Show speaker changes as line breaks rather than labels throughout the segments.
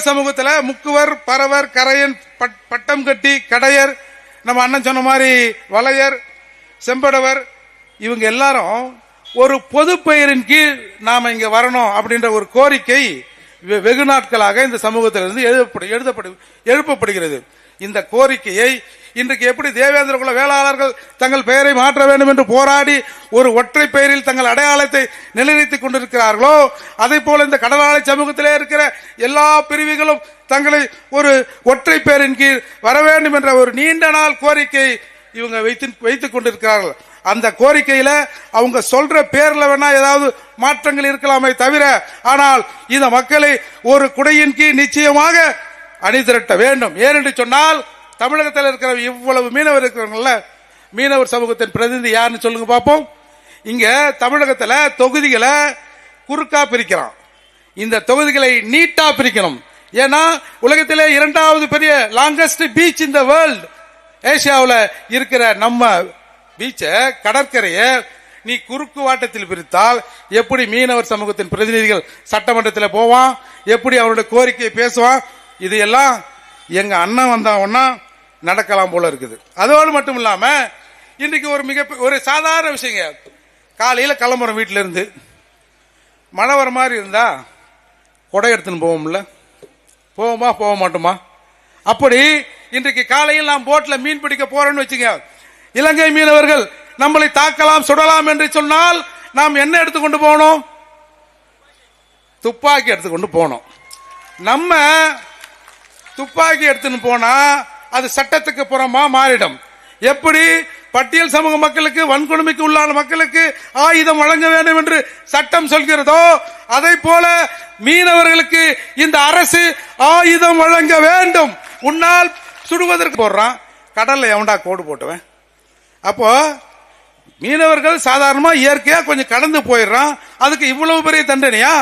சமூகத்துல முக்குவர் பறவர் கரையன் பட்- பட்டம் கட்டி கடையர் நம்ம அண்ணன் சொன்ன மாதிரி வளையர் செம்படவர் இவங்க எல்லாரும் ஒரு பொது பெயரின் கீழ் நாம இங்க வரணும் அப்படின்ற ஒரு கோரிக்கை வெ- வெகு நாட்களாக இந்த சமூகத்திலிருந்து எழுதப்படு எழுதப்படு எழுப்பப்படுகிறது. இந்த கோரிக்கையை இன்றைக்கு எப்படி தேவேந்திர குல வேளாளர்கள் தங்கள் பெயரை மாற்ற வேண்டும் என்று போராடி ஒரு ஒற்றை பெயரில் தங்கள் அடையாளத்தை நிலைநிறுத்திக் கொண்டிருக்கிறார்களோ அதே போல இந்த கடலாளை சமூகத்திலே இருக்கிற எல்லா பிரிவுகளும் தங்களை ஒரு ஒற்றை பெயரின் கீழ் வர வேண்டும் என்ற ஒரு நீண்ட நாள் கோரிக்கை இவங்க வைத்து வைத்துக் கொண்டிருக்கிறார்கள். அந்த கோரிக்கையில அவங்க சொல்ற பேர்ல வேணா ஏதாவது மாற்றங்கள் இருக்கலாமே தவிர ஆனால் இந்த மக்களை ஒரு குடையின் கீழ் நிச்சயமாக அணிதிரட்ட வேண்டும். ஏனென்று சொன்னால் தமிழகத்தில் இருக்கிற இவ்வளவு மீனவர் இருக்கிறவங்கள மீனவர் சமூகத்தின் பிரதிநிதி யாருன்னு சொல்லுங்க பார்ப்போம் இங்க தமிழகத்தில் தொகுதிகளை குறுக்கா பிரிக்கிறான் இந்த தொகுதிகளை நீட்டா பிரிக்கணும். ஏன்னா உலகத்திலே இரண்டாவது பெரிய லாங்கஸ்ட் பீச் இந்த வேர்ல்ட் ஏசியாவில் இருக்கிற நம்ம பீச்சை கடற்கரையை நீ குறுக்கு வாட்டத்தில் பிரித்தால் எப்படி மீனவர் சமூகத்தின் பிரதிநிதிகள் சட்டமன்றத்தில் போவான்? எப்படி அவருடைய கோரிக்கையை பேசுவான்? இது எல்லாம் எங்க அண்ணன் வந்தாங்கன்னா நடக்கலாம் போல இருக்குது. அதோடு மட்டும் இல்லாம இன்னைக்கு ஒரு மிக ஒரு சாதாரண விஷயங்க. காலையில கிளம்புறோம் வீட்டில இருந்து மழை வர மாதிரி இருந்தா கொடை எடுத்துன்னு போவோம்ல. போவோமா போக மாட்டோமா? அப்படி இன்றைக்கு காலையில் நாம் போட்டில் மீன் பிடிக்க போறோம்னு வச்சுங்க. இலங்கை மீனவர்கள் நம்மளை தாக்கலாம் சுடலாம் என்று சொன்னால் நாம் என்ன எடுத்துக்கொண்டு போகணும்? துப்பாக்கி எடுத்துக்கொண்டு போனோம் நம்ம துப்பாக்கி எடுத்துன்னு போனா அது சட்டத்துக்கு புறமா மாறிடும். எப்படி? பட்டியல் சமூக மக்களுக்கு வன்கொடுமைக்கு உள்ளான மக்களுக்கு ஆயுதம் வழங்க வேண்டும் என்று சட்டம் சொல்கிறதோ அதை போல மீனவர்களுக்கு இந்த அரசு ஆயுதம் வழங்க வேண்டும். உன்னால் சுடுவதற்கு போடுறான். கடல்ல எவன்டா கோடு போட்டுவேன்? அப்போ மீனவர்கள் சாதாரணமா இயற்கையா கொஞ்சம் கடந்து போயிடுறான். அதுக்கு இவ்வளவு பெரிய தண்டனையா?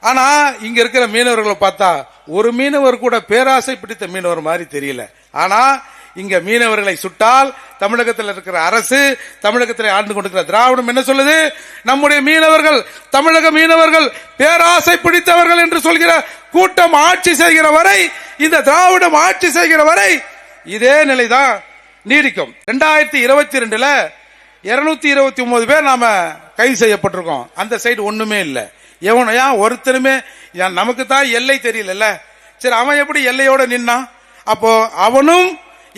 ஆனா இங்க இருக்கிற மீனவர்களை பார்த்தா ஒரு மீனவர் கூட பேராசை பிடித்த மீனவர் மாதிரி தெரியல. ஆனா இங்க மீனவர்களை சுட்டால் தமிழகத்தில் இருக்கிற அரசு தமிழகத்தில் ஆண்டு கொண்டிருக்கிற திராவிடம் என்ன சொல்லுது? நம்முடைய மீனவர்கள் தமிழக மீனவர்கள் பேராசை பிடித்தவர்கள் என்று சொல்கிற கூட்டம் ஆட்சி செய்கிற வரை இந்த திராவிடம் ஆட்சி செய்கிற வரை இதே நிலைதான் நீடிக்கும். இரண்டாயிரத்தி இருபத்தி ரெண்டுல இருநூத்தி இருபத்தி ஒன்பது பேர் நாம கைது செய்யப்பட்டிருக்கோம். அந்த சைடு ஒண்ணுமே இல்லை. எவனையா? ஒருத்தருமே ஏன் நமக்கு தான் எல்லை தெரியல சரி அவன் எப்படி எல்லையோட நின்னான்? அப்போ அவனும்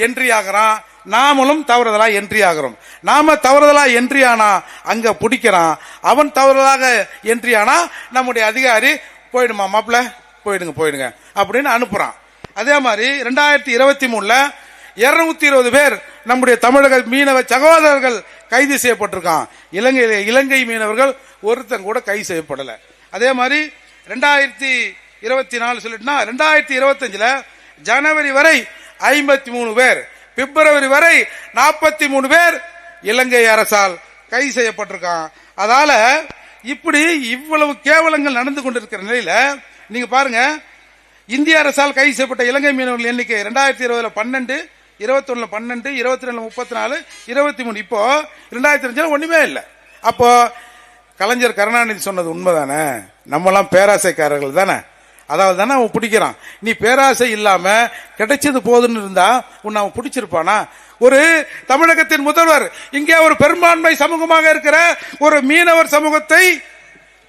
என்ட்ரி ஆகிறான் நாமளும் தவறுதலா என்ட்ரி ஆகிறோம் நாம தவறுதலா என்ட்ரி ஆனா அங்க பிடிக்கிறான். அவன் தவறுதலாக என்ட்ரி ஆனா நம்முடைய அதிகாரி போயிடுமா மாப்பிள்ள? போயிடுங்க போயிடுங்க அப்படின்னு அனுப்புறான். அதே மாதிரி ரெண்டாயிரத்தி இருபத்தி மூணுல இருநூத்தி இருபது பேர் நம்முடைய தமிழக மீனவ சகோதரர்கள் கைது செய்யப்பட்டிருக்கான். இலங்கையில இலங்கை மீனவர்கள் ஒருத்தன் கூட கைது செய்யப்படல. அதே மாதிரி ரெண்டாயிரத்தி இருபத்தி நாலு சொல்லிட்டுனா ரெண்டாயிரத்தி இருபத்தஞ்சுல ஜனவரி வரை ஐம்பத்தி மூணு பேர் பிப்ரவரி வரை நாற்பத்தி மூணு பேர் இலங்கை அரசால் கைது செய்யப்பட்டிருக்கான். அதால இப்படி இவ்வளவு கேவலங்கள் நடந்து கொண்டிருக்கிற நிலையில நீங்க பாருங்க இந்திய அரசால் கைது செய்யப்பட்ட இலங்கை மீனவர்கள் எண்ணிக்கை ரெண்டாயிரத்தி இருபதுல பன்னெண்டு இருபத்தொன்னு பன்னெண்டு இருபத்தி ரெண்டு முப்பத்தி நாலு இருபத்தி மூணு. இப்போ ரெண்டாயிரத்தி அஞ்சுல ஒண்ணுமே இல்லை. அப்போ கலைஞர் கருணாநிதி சொன்னது உண்மைதானே? நம்மலாம் பேராசைக்காரர்கள் தானே? அதாவது தானே அவன் பிடிக்கிறான். நீ பேராசை இல்லாம கிடைச்சது போதுன்னு இருந்தா உன்னை அவன் பிடிச்சிருப்பானா? ஒரு தமிழகத்தின் முதல்வர் இங்கே ஒரு பெரும்பான்மை சமூகமாக இருக்கிற ஒரு மீனவர் சமூகத்தை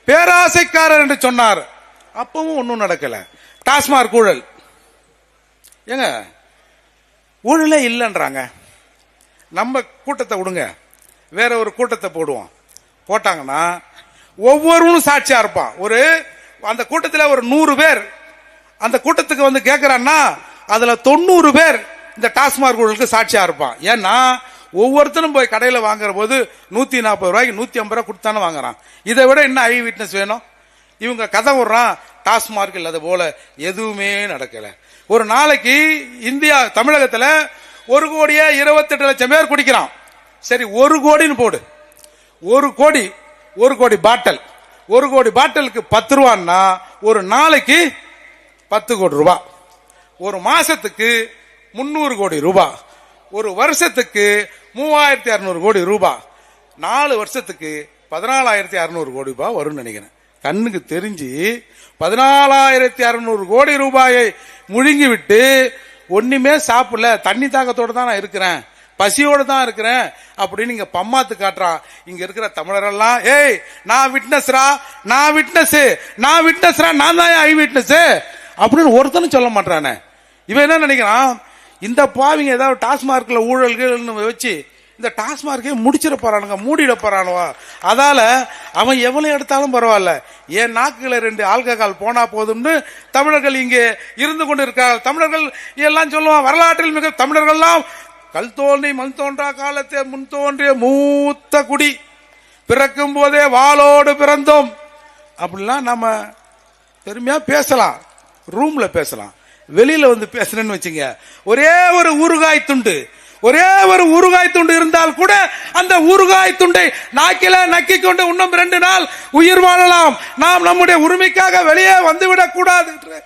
பேராசைக்காரர் என்று சொன்னார். அப்பவும் ஒன்றும் நடக்கல. டாஸ்மாக் ஊழல். ஏங்க ஊழலே இல்லைன்றாங்க. நம்ம கூட்டத்தை விடுங்க. வேற ஒரு கூட்டத்தை போடுவோம். போட்டாங்கன்னா ஒவ்வொருவனும் சாட்சியா இருப்பான். ஒரு அந்த கூட்டத்தில் ஒரு நூறு பேர். அந்த கூட்டத்துக்கு வந்து கேட்கிறான்னா அதில் தொண்ணூறு பேர் இந்த டாஸ்மாக் ஊழலுக்கு சாட்சியாக இருப்பான். ஏன்னா ஒவ்வொருத்தரும் போய் கடையில் வாங்குற போது நூற்றி நாற்பது ரூபாய்க்கு நூற்றி ஐம்பது ரூபா கொடுத்தானே வாங்குறான். இதை விட என்ன ஐ விட்னஸ் வேணும்? இவங்க கதை விடுறான் டாஸ்மார்க் இல்லாத போல எதுவுமே நடக்கல. ஒரு நாளைக்கு இந்தியா தமிழகத்தில் ஒரு கோடியே இருபத்தெட்டு லட்சம் பேர் குடிக்கிறான். சரி ஒரு கோடின்னு போடு. ஒரு கோடி ஒரு கோடி பாட்டல். ஒரு கோடி பாட்டிலுக்கு பத்து ரூபான்னா ஒரு நாளைக்கு பத்து கோடி ரூபா. ஒரு மாசத்துக்கு முன்னூறு கோடி ரூபாய் ஒரு வருஷத்துக்கு மூவாயிரத்தி அறுநூறு கோடி ரூபா. நாலு வருஷத்துக்கு பதினாலாயிரத்தி அறுநூறு கோடி ரூபாய் வரும்னு நினைக்கிறேன். கண்ணுக்கு தெரிஞ்சு பதினாலாயிரத்தி அறுநூறு கோடி ரூபாயை முழுங்கி விட்டு ஒண்ணுமே சாப்பிடல. தண்ணி தாக்கத்தோடு தான் நான் இருக்கிறேன். பசியோடு தான் இருக்கிறேன் அப்படின்னு இங்க பம்மாத்து காட்டுறான் இங்க இருக்கிற தமிழரெல்லாம் ஏய் நான் விட்னஸ்ரா நான் விட்னஸ் நான் விட்னஸ்ரா நான் தான் ஐ விட்னஸ் அப்படின்னு ஒருத்தனும் சொல்ல மாட்டானே இவன் என்ன நினைக்கிறான்? இந்த பாவிங்க ஏதாவது டாஸ்மார்க்ல ஊழல்கள்னு வச்சு இந்த டாஸ்மார்க்கே முடிச்சிட போறானுங்க மூடிட போறானுவா? அதால அவன் எவ்வளவு எடுத்தாலும் பரவாயில்ல. என் நாக்குல ரெண்டு ஆல்கஹால் போனா போதும்னு தமிழர்கள் இங்கே இருந்து கொண்டு இருக்கார்கள் தமிழர்கள் எல்லாம் சொல்லுவான் வரலாற்றில் மிக தமிழர்கள்லாம் கல் தோன்றி மண் தோன்றா காலத்தே முன் தோன்றிய மூத்த குடி. பிறக்கும் போதே வாளோடு பிறந்தோம். அப்படிலாம் நம்ம பெருமையா பேசலாம். ரூம்ல பேசலாம். வெளியில வந்து பேசுறேன்னு வச்சுங்க. ஒரே ஒரு ஊறுகாய் துண்டு. ஒரே ஒரு ஊறுகாய் துண்டு இருந்தால் கூட அந்த ஊறுகாய் துண்டை நாக்கில நக்கி கொண்டு இன்னும் ரெண்டு நாள் உயிர் வாழலாம். நாம் நம்முடைய உரிமைக்காக வெளியே வந்துவிடக் கூடாது என்று